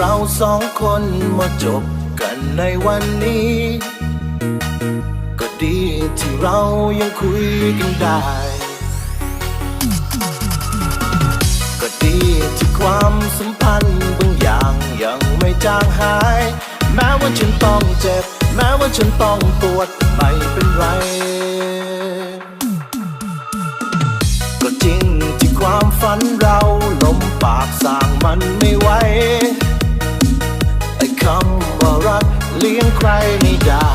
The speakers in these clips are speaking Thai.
เราสองคนมาจบกันในวันนี้ ก็ดีที่เรายังคุยกันได้ ก็ดีที่ความสัมพันธ์บางอย่างยังไม่จางหาย แม้ว่าฉันต้องเจ็บ แม้ว่าฉันต้องปวดไม่เป็นไร ก็จริงที่ความฝันเราลมปากสร้างมันไม่ไหว คำว่ารักเลี้ยงใครไม่ได้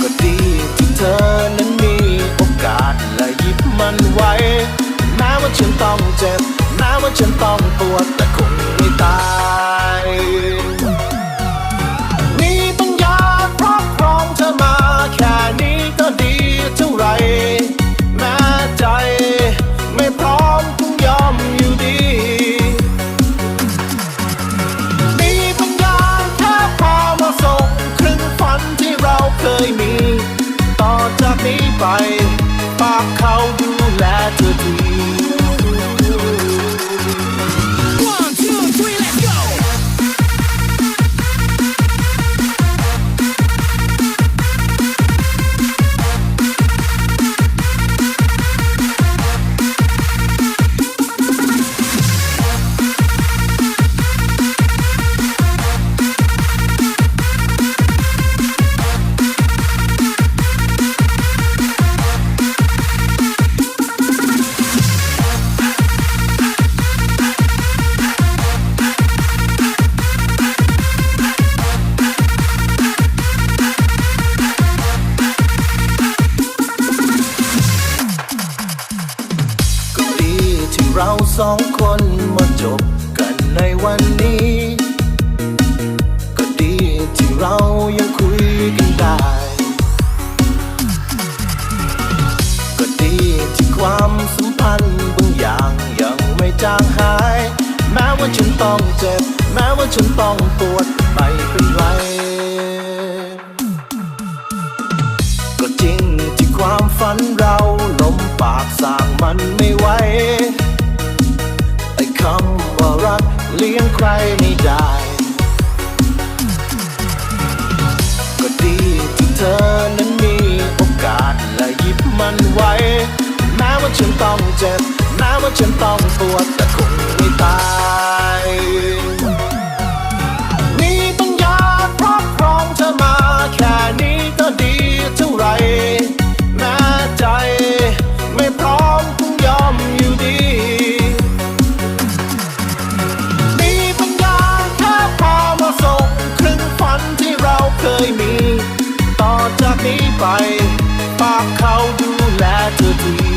ก็ดีที่เธอนั้นมีโอกาสและหยิบมันไว้แม้ว่าฉันต้องเจ็บแม้ว่าฉันต้องปวดแต่คงไม่ตาย จ เราสองคนมาจบกันในวันนี้ ก็ดีที่เรายังคุยกันได้ ก็ดีที่ความสัมพันธ์บางอย่างยังไม่จางหาย แม้ว่าฉันต้องเจ็บ แม้ว่าฉันต้องปวดไม่เป็นไรก็จริงที่ความฝันเราลมปากสร้างมันไม่ไหว คำว่ารักเลี้ยงใครไม่ได้ ก็ดีที่เธอนั้นมีโอกาสและหยิบมันไว้ แม้ว่าฉันต้องเจ็บ แม้ว่าฉันต้องปวดแต่คงไม่ตาย ไปฝากเขาดูแลเธอดี